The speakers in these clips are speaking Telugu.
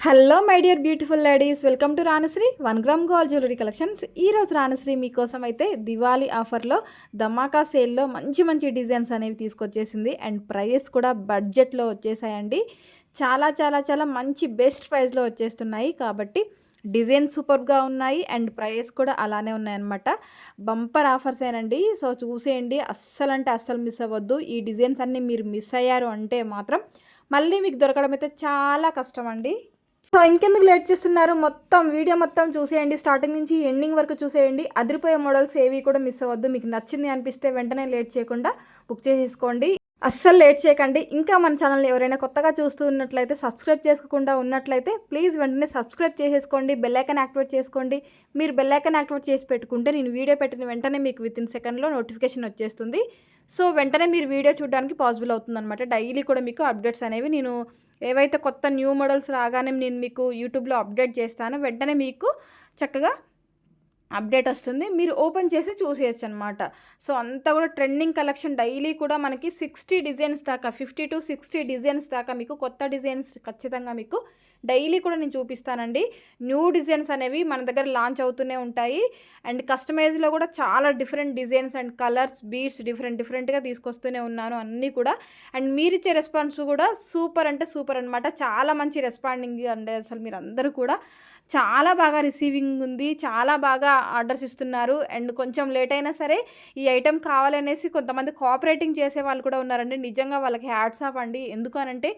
Hello my dear beautiful ladies welcome to Ranasri one gram gold jewellery collections ఈ రోజు మీకోసం అయితే దివాళీ ఆఫర్లో ధమాకా సేల్లో మంచి మంచి డిజైన్స్ అనేవి తీసుకొచ్చేసింది. అండ్ ప్రైస్ కూడా బడ్జెట్లో వచ్చేసాయండి. చాలా చాలా చాలా మంచి బెస్ట్ ప్రైస్లో వచ్చేస్తున్నాయి. కాబట్టి డిజైన్ సూపర్గా ఉన్నాయి. అండ్ ప్రైస్ కూడా అలానే ఉన్నాయన్నమాట. బంపర్ ఆఫర్స్ ఏనండి. సో చూసేయండి. అస్సలు అంటే అస్సలు మిస్ అవ్వద్దు. ఈ డిజైన్స్ అన్నీ మీరు మిస్ అయ్యారు అంటే మాత్రం మళ్ళీ మీకు దొరకడం అయితే చాలా కష్టం అండి సో ఇంకెందుకు లేట్ చేస్తున్నారు? మొత్తం వీడియో మొత్తం చూసేయండి. స్టార్టింగ్ నుంచి ఎండింగ్ వరకు చూసేయండి. అదిరిపోయే మోడల్స్ ఏవి కూడా మిస్ అవ్వద్దు. మీకు నచ్చింది అనిపిస్తే వెంటనే లేట్ చేయకుండా బుక్ చేసేసుకోండి. అస్సలు లేట్ చేయకండి. ఇంకా మన ఛానల్ని ఎవరైనా కొత్తగా చూస్తూ ఉన్నట్లయితే సబ్స్క్రైబ్ చేసుకోకుండా ఉన్నట్లయితే ప్లీజ్ వెంటనే సబ్స్క్రైబ్ చేసేసుకోండి. బెల్లైకన్ యాక్టివేట్ చేసుకోండి. మీరు బెల్లైకన్ యాక్టివేట్ చేసి పెట్టుకుంటే నేను వీడియో పెట్టిన వెంటనే మీకు విత్ ఇన్ సెకండ్లో నోటిఫికేషన్ వచ్చేస్తుంది. సో వెంటనే మీరు వీడియో చూడడానికి పాసిబుల్ అవుతుందన్నమాట. డైలీ కూడా మీకు అప్డేట్స్ అనేవి నేను ఏవైతే కొత్త న్యూ మోడల్స్ రాగానే నేను మీకు యూట్యూబ్లో అప్డేట్ చేస్తాను వెంటనే మీకు చక్కగా అప్డేట్ వస్తుంది. మీరు ఓపెన్ చేసి చూసేయచ్చు అనమాట సో అంతా కూడా ట్రెండింగ్ కలెక్షన్ డైలీ కూడా మనకి సిక్స్టీ డిజైన్స్ దాకా ఫిఫ్టీ టు సిక్స్టీ డిజైన్స్ దాకా మీకు కొత్త డిజైన్స్ ఖచ్చితంగా మీకు డైలీ కూడా నేను చూపిస్తానండి. న్యూ డిజైన్స్ అనేవి మన దగ్గర లాంచ్ అవుతూనే ఉంటాయి. అండ్ కస్టమైజ్లో కూడా చాలా different designs and colours beads different డిఫరెంట్గా తీసుకొస్తూనే ఉన్నాను అన్నీ కూడా. అండ్ మీరు ఇచ్చే రెస్పాన్స్ కూడా సూపర్ అంటే సూపర్ అనమాట చాలా మంచి రెస్పాండింగ్ అండి అసలు మీరు అందరూ కూడా. చాలా బాగా రిసీవింగ్ ఉంది. చాలా బాగా ఆర్డర్స్ ఇస్తున్నారు. అండ్ కొంచెం లేట్ అయినా సరే ఈ ఐటెం కావాలనేసి కొంతమంది కోఆపరేటింగ్ చేసే వాళ్ళు కూడా ఉన్నారండి. నిజంగా వాళ్ళకి హ్యాట్స్ ఆఫ్ అండి. ఎందుకు అనంటే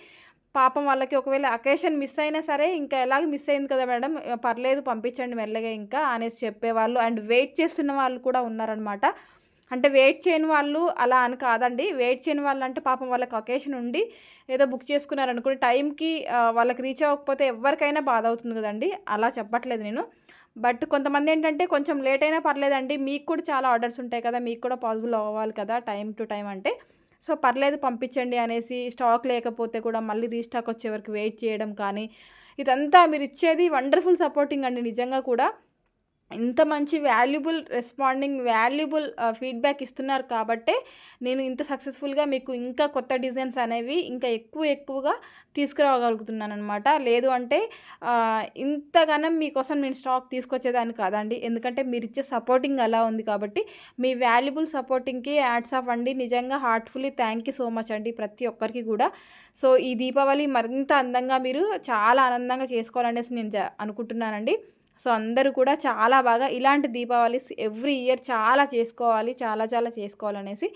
పాపం వాళ్ళకి ఒకవేళ అకేషన్ మిస్ అయినా సరే ఇంకా ఎలాగ మిస్ అయింది కదా మేడం? పర్లేదు పంపించండి మెల్లగా ఇంకా అనేసి చెప్పేవాళ్ళు. అండ్ వెయిట్ చేస్తున్న వాళ్ళు కూడా ఉన్నారనమాట అంటే వెయిట్ చేయని వాళ్ళు అలా అని కాదండి. వెయిట్ చేయని వాళ్ళు అంటే పాపం వాళ్ళకి అకేషన్ ఉండి ఏదో బుక్ చేసుకున్నారనుకుని టైంకి వాళ్ళకి రీచ్ అవ్వకపోతే ఎవరికైనా బాధ అవుతుంది కదండి. అలా చెప్పట్లేదు నేను. బట్ కొంతమంది ఏంటంటే కొంచెం లేట్ అయినా పర్లేదండి. మీకు కూడా చాలా ఆర్డర్స్ ఉంటాయి కదా మీకు కూడా పాసిబుల్ అవ్వాలి కదా టైం టు టైం అంటే. సో పర్లేదు పంపించండి అనేసి స్టాక్ లేకపోతే కూడా మళ్ళీ రీస్టాక్ వచ్చే వరకు వెయిట్ చేయడం కానీ ఇదంతా మీరు ఇచ్చేది వండర్ఫుల్ సపోర్టింగ్ అండి నిజంగా కూడా. ఇంత మంచి వాల్యుబుల్ రెస్పాండింగ్ వాల్యుబుల్ ఫీడ్బ్యాక్ ఇస్తున్నారు కాబట్టే నేను ఇంత సక్సెస్ఫుల్గా మీకు ఇంకా కొత్త డిజైన్స్ అనేవి ఇంకా ఎక్కువ ఎక్కువగా తీసుకురాగలుగుతున్నాను అనమాట లేదు అంటే ఇంతగానం మీకోసం నేను స్టాక్ తీసుకొచ్చేదాన్ని కాదండి. ఎందుకంటే మీరు ఇచ్చే సపోర్టింగ్ అలా ఉంది కాబట్టి మీ వాల్యుబుల్ సపోర్టింగ్కి యాడ్స్ ఆఫ్ అండి. నిజంగా heartfully thank you so much అండి ప్రతి ఒక్కరికి కూడా. సో ఈ దీపావళి మరింత అందంగా మీరు చాలా ఆనందంగా చేసుకోవాలనేసి నేను అనుకుంటున్నానండి. సో అందరూ కూడా చాలా బాగా ఇలాంటి దీపావళి ఎవ్రీ ఇయర్ చాలా చేసుకోవాలి చాలా చాలా చేసుకోవాలనేసి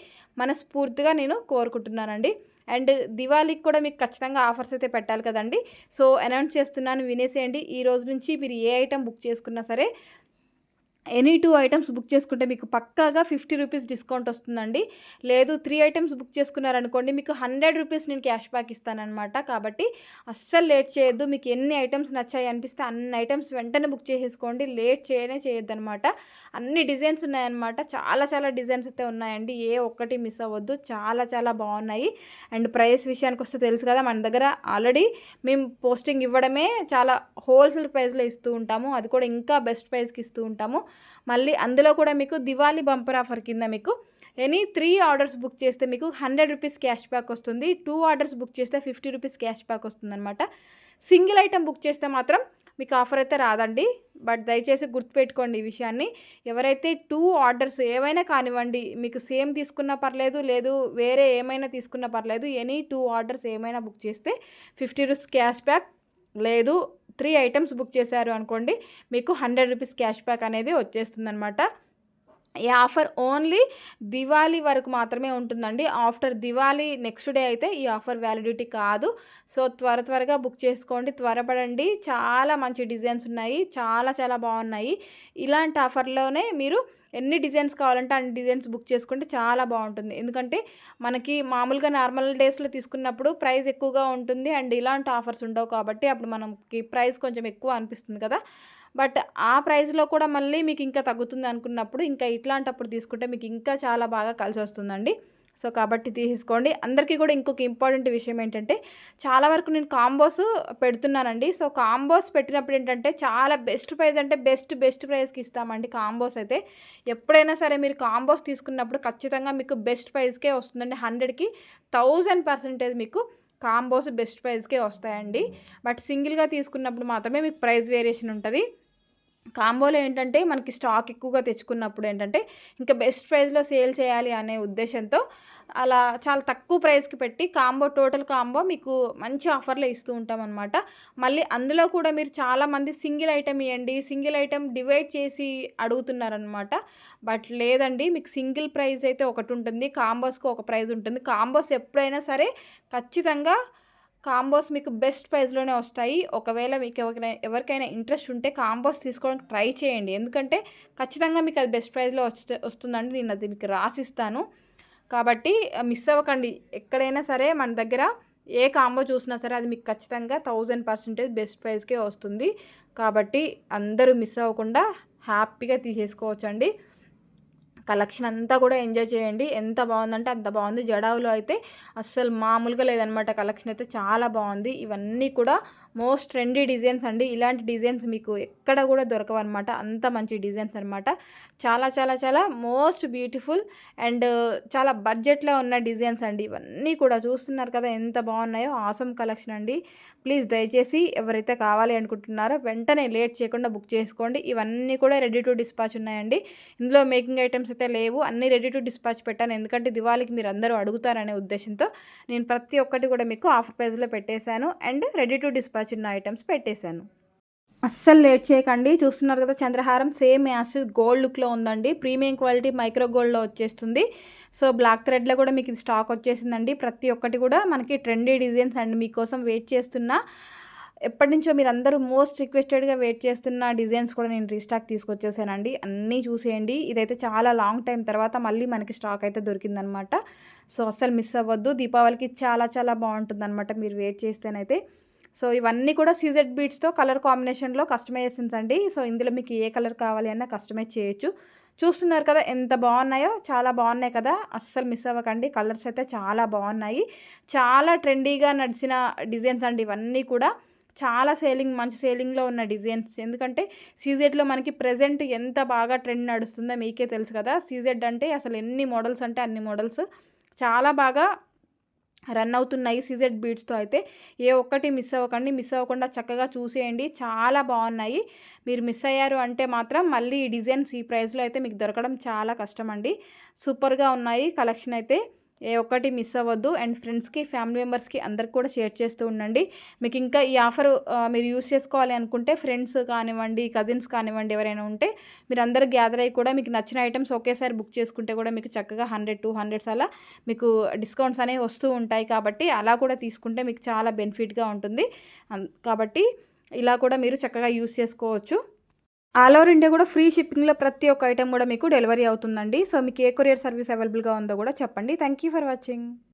మనస్ఫూర్తిగా నేను కోరుకుంటున్నానండి. అండ్ దివాళీకి కూడా మీకు ఖచ్చితంగా ఆఫర్స్ అయితే పెట్టాలి కదండి. సో అనౌన్స్ చేస్తున్నాను వినేసేయండి. ఈ రోజు నుంచి మీరు ఏ ఐటెం బుక్ చేసుకున్నా సరే ఎనీ టూ ఐటమ్స్ బుక్ చేసుకుంటే మీకు పక్కాగా ఫిఫ్టీ రూపీస్ డిస్కౌంట్ వస్తుందండి. లేదు త్రీ ఐటమ్స్ బుక్ చేసుకున్నారనుకోండి మీకు హండ్రెడ్ రూపీస్ నేను క్యాష్ బ్యాక్ ఇస్తానమాట కాబట్టి అస్సలు లేట్ చేయొద్దు. మీకు ఎన్ని ఐటమ్స్ నచ్చాయి అనిపిస్తే అన్ని ఐటమ్స్ వెంటనే బుక్ చేసేసుకోండి. లేట్ చేయనే చేయొద్దు అనమాట అన్ని డిజైన్స్ ఉన్నాయన్నమాట. చాలా చాలా డిజైన్స్ అయితే ఉన్నాయండి. ఏ ఒక్కటి మిస్ అవ్వద్దు. చాలా చాలా బాగున్నాయి. అండ్ ప్రైస్ విషయానికి వస్తే తెలుసు కదా మన దగ్గర ఆల్రెడీ మేము పోస్టింగ్ ఇవ్వడమే చాలా హోల్సేల్ ప్రైస్లో ఇస్తూ ఉంటాము. అది కూడా ఇంకా బెస్ట్ ప్రైస్కి ఇస్తూ ఉంటాము. మళ్ళీ అందులో కూడా మీకు దివాళీ బంపర్ ఆఫర్ కింద మీకు ఎనీ త్రీ ఆర్డర్స్ బుక్ చేస్తే మీకు హండ్రెడ్ రూపీస్ క్యాష్ బ్యాక్ వస్తుంది. టూ ఆర్డర్స్ బుక్ చేస్తే ఫిఫ్టీ రూపీస్ క్యాష్ బ్యాక్ వస్తుందన్నమాట. సింగిల్ ఐటెం బుక్ చేస్తే మాత్రం మీకు ఆఫర్ అయితే రాదండి. బట్ దయచేసి గుర్తుపెట్టుకోండి ఈ విషయాన్ని. ఎవరైతే టూ ఆర్డర్స్ ఏవైనా కానివ్వండి మీకు సేమ్ తీసుకున్నా పర్లేదు లేదు వేరే ఏమైనా తీసుకున్నా పర్లేదు ఎనీ టూ ఆర్డర్స్ ఏమైనా బుక్ చేస్తే ఫిఫ్టీ రూపీస్ క్యాష్ బ్యాక్ లేదు త్రీ ఐటమ్స్ బుక్ చేశారు అనుకోండి మీకు హండ్రెడ్ రూపీస్ క్యాష్ బ్యాక్ అనేది వచ్చేస్తుంది అనమాట ఈ ఆఫర్ ఓన్లీ దివాళీ వరకు మాత్రమే ఉంటుందండి. ఆఫ్టర్ దివాళీ నెక్స్ట్ డే అయితే ఈ ఆఫర్ వ్యాలిడిటీ కాదు. సో త్వర త్వరగా బుక్ చేసుకోండి. త్వరపడండి. చాలా మంచి డిజైన్స్ ఉన్నాయి. చాలా చాలా బాగున్నాయి. ఇలాంటి ఆఫర్లోనే మీరు ఎన్ని డిజైన్స్ కావాలంటే అన్ని డిజైన్స్ బుక్ చేసుకుంటే చాలా బాగుంటుంది. ఎందుకంటే మనకి మామూలుగా నార్మల్ డేస్లో తీసుకున్నప్పుడు ప్రైస్ ఎక్కువగా ఉంటుంది. అండ్ ఇలాంటి ఆఫర్స్ ఉండవు కాబట్టి అప్పుడు మనకి ప్రైస్ కొంచెం ఎక్కువ అనిపిస్తుంది కదా. బట్ ఆ ప్రైస్లో కూడా మళ్ళీ మీకు ఇంకా తగ్గుతుంది అనుకున్నప్పుడు ఇంకా ఇట్లాంటప్పుడు తీసుకుంటే మీకు ఇంకా చాలా బాగా కలిసి వస్తుందండి. సో కాబట్టి తీసుకోండి అందరికీ కూడా ఇంకొక ఇంపార్టెంట్ విషయం ఏంటంటే చాలా వరకు నేను కాంబోస్ పెడుతున్నానండి. సో కాంబోస్ పెట్టినప్పుడు ఏంటంటే చాలా బెస్ట్ ప్రైస్ అంటే బెస్ట్ బెస్ట్ ప్రైస్కి ఇస్తామండి కాంబోస్ అయితే. ఎప్పుడైనా సరే మీరు కాంబోస్ తీసుకున్నప్పుడు ఖచ్చితంగా మీకు బెస్ట్ ప్రైస్కే వస్తుందండి. హండ్రెడ్కి థౌజండ్ పర్సెంటేజ్ మీకు కాంబోస్ బెస్ట్ ప్రైస్కే వస్తాయండి. బట్ సింగిల్గా తీసుకున్నప్పుడు మాత్రమే మీకు ప్రైస్ వేరియేషన్ ఉంటుంది. కాంబోలో ఏంటంటే మనకి స్టాక్ ఎక్కువగా తెచ్చుకున్నప్పుడు ఏంటంటే ఇంకా బెస్ట్ ప్రైస్లో సేల్ చేయాలి అనే ఉద్దేశంతో అలా చాలా తక్కువ ప్రైస్కి పెట్టి కాంబో టోటల్ కాంబో మీకు మంచి ఆఫర్లో ఇస్తూ ఉంటాం అనమాట మళ్ళీ అందులో కూడా మీరు చాలామంది సింగిల్ ఐటెం ఇవ్వండి సింగిల్ ఐటెం డివైడ్ చేసి అడుగుతున్నారనమాట బట్ లేదండి మీకు సింగిల్ ప్రైస్ అయితే ఒకటి ఉంటుంది కాంబోస్కి ఒక ప్రైస్ ఉంటుంది. కాంబోస్ ఎప్పుడైనా సరే ఖచ్చితంగా కాంబోస్ మీకు బెస్ట్ ప్రైస్లోనే వస్తాయి. ఒకవేళ మీకు ఎవరికైనా ఎవరికైనా ఇంట్రెస్ట్ ఉంటే కాంబోస్ తీసుకోవడానికి ట్రై చేయండి. ఎందుకంటే ఖచ్చితంగా మీకు అది బెస్ట్ ప్రైస్లో వస్తే వస్తుందండి. నేను అది మీకు రాసిస్తాను. కాబట్టి మిస్ అవ్వకండి. ఎక్కడైనా సరే మన దగ్గర ఏ కాంబో చూసినా సరే అది మీకు ఖచ్చితంగా థౌజండ్ పర్సెంటేజ్ బెస్ట్ ప్రైస్కే వస్తుంది. కాబట్టి అందరూ మిస్ అవ్వకుండా హ్యాపీగా తీసేసుకోవచ్చండి. కలెక్షన్ అంతా కూడా ఎంజాయ్ చేయండి. ఎంత బాగుందంటే అంత బాగుంది. జడావులో అయితే అస్సలు మామూలుగా లేదనమాట కలెక్షన్ అయితే చాలా బాగుంది. ఇవన్నీ కూడా మోస్ట్ ట్రెండీ డిజైన్స్ అండి. ఇలాంటి డిజైన్స్ మీకు ఎక్కడ కూడా దొరకవు అనమాట అంత మంచి డిజైన్స్ అనమాట చాలా చాలా చాలా మోస్ట్ బ్యూటిఫుల్ అండ్ చాలా బడ్జెట్లో ఉన్న డిజైన్స్ అండి. ఇవన్నీ కూడా చూస్తున్నారు కదా ఎంత బాగున్నాయో. ఆసమ్ కలెక్షన్ అండి. ప్లీజ్ దయచేసి ఎవరైతే కావాలి అనుకుంటున్నారో వెంటనే లేట్ చేయకుండా బుక్ చేసుకోండి. ఇవన్నీ కూడా రెడీ టు డిస్పాచ్ ఉన్నాయండి. ఇందులో మేకింగ్ ఐటమ్స్ అయితే లేవు. అన్నీ రెడీ టు డిస్పాచ్ పెట్టాను. ఎందుకంటే దివాళీకి మీరు అందరూ అడుగుతారనే ఉద్దేశంతో నేను ప్రతి ఒక్కటి కూడా మీకు ఆఫర్ ప్రైస్లో పెట్టేశాను. అండ్ రెడీ టు డిస్పాచ్ ఉన్న ఐటమ్స్ పెట్టేశాను. అస్సలు లేట్ చేయకండి. చూస్తున్నారు కదా చంద్రహారం సేమ్ యాస్ గోల్డ్ లుక్లో ఉందండి. ప్రీమియం క్వాలిటీ మైక్రో గోల్డ్లో వచ్చేస్తుంది. సో బ్లాక్ థ్రెడ్లో కూడా మీకు ఇది స్టాక్ వచ్చేసిందండి. ప్రతి ఒక్కటి కూడా మనకి ట్రెండీ డిజైన్స్ అండ్ మీకోసం వెయిట్ చేస్తున్న ఎప్పటి నుంచో మీరు అందరూ మోస్ట్ రిక్వెస్టెడ్గా వెయిట్ చేస్తున్న డిజైన్స్ కూడా నేను రీస్టాక్ తీసుకొచ్చేసానండి. అన్నీ చూసేయండి. ఇదైతే చాలా లాంగ్ టైం తర్వాత మళ్ళీ మనకి స్టాక్ అయితే దొరికిందనమాట. సో అస్సలు మిస్ అవ్వద్దు. దీపావళికి చాలా చాలా బాగుంటుందన్నమాట మీరు వెయిట్ చేస్తేనైతే. సో ఇవన్నీ కూడా సీజెడ్ బీట్స్తో కలర్ కాంబినేషన్లో కస్టమైజేషన్స్ అండి. సో ఇందులో మీకు ఏ కలర్ కావాలి అన్నా కస్టమైజ్ చేయొచ్చు. చూస్తున్నారు కదా ఎంత బాగున్నాయో? చాలా బాగున్నాయి కదా? అస్సలు మిస్ అవ్వకండి. కలర్స్ అయితే చాలా బాగున్నాయి. చాలా ట్రెండీగా నడిచిన డిజైన్స్ అండి ఇవన్నీ కూడా. చాలా సేలింగ్ మంచి సేలింగ్లో ఉన్న డిజైన్స్. ఎందుకంటే సీజెడ్లో మనకి ప్రజెంట్ ఎంత బాగా ట్రెండ్ నడుస్తుందో మీకే తెలుసు కదా. సీజెడ్ అంటే అసలు ఎన్ని మోడల్స్ అంటే అన్ని మోడల్స్ చాలా బాగా రన్ అవుతున్నాయి సీజెడ్ బీడ్స్తో అయితే. ఏ ఒక్కటి మిస్ అవ్వకండి మిస్ అవ్వకుండా చక్కగా చూసేయండి. చాలా బాగున్నాయి. మీరు మిస్ అయ్యారు అంటే మాత్రం మళ్ళీ ఈ డిజైన్స్ ఈ ప్రైస్లో అయితే మీకు దొరకడం చాలా కష్టం అండి సూపర్గా ఉన్నాయి కలెక్షన్ అయితే. ఏ ఒక్కటి మిస్ అవ్వద్దు. అండ్ ఫ్రెండ్స్కి ఫ్యామిలీ మెంబర్స్కి అందరికి కూడా షేర్ చేస్తూ ఉండండి. మీకు ఇంకా ఈ ఆఫర్ మీరు యూస్ చేసుకోవాలి అనుకుంటే ఫ్రెండ్స్ కానివ్వండి కజిన్స్ కానివ్వండి ఎవరైనా ఉంటే మీరు అందరు గ్యాదర్ అయ్యి కూడా మీకు నచ్చిన ఐటమ్స్ ఒకేసారి బుక్ చేసుకుంటే కూడా మీకు చక్కగా హండ్రెడ్ టూ హండ్రెడ్స్ అలా మీకు డిస్కౌంట్స్ అనేవి వస్తూ ఉంటాయి కాబట్టి అలా కూడా తీసుకుంటే మీకు చాలా బెనిఫిట్గా ఉంటుంది. కాబట్టి ఇలా కూడా మీరు చక్కగా యూస్ చేసుకోవచ్చు. ఆల్ ఓవర్ ఇండియా కూడా ఫ్రీ షిప్పింగ్లో ప్రతి ఒక్క ఐటెం కూడా మీకు డెలివరీ అవుతుందండి. సో మీకు ఏ కొరియర్ సర్వీస్ అవైలబుల్గా ఉందో కూడా చెప్పండి. Thank you for watching.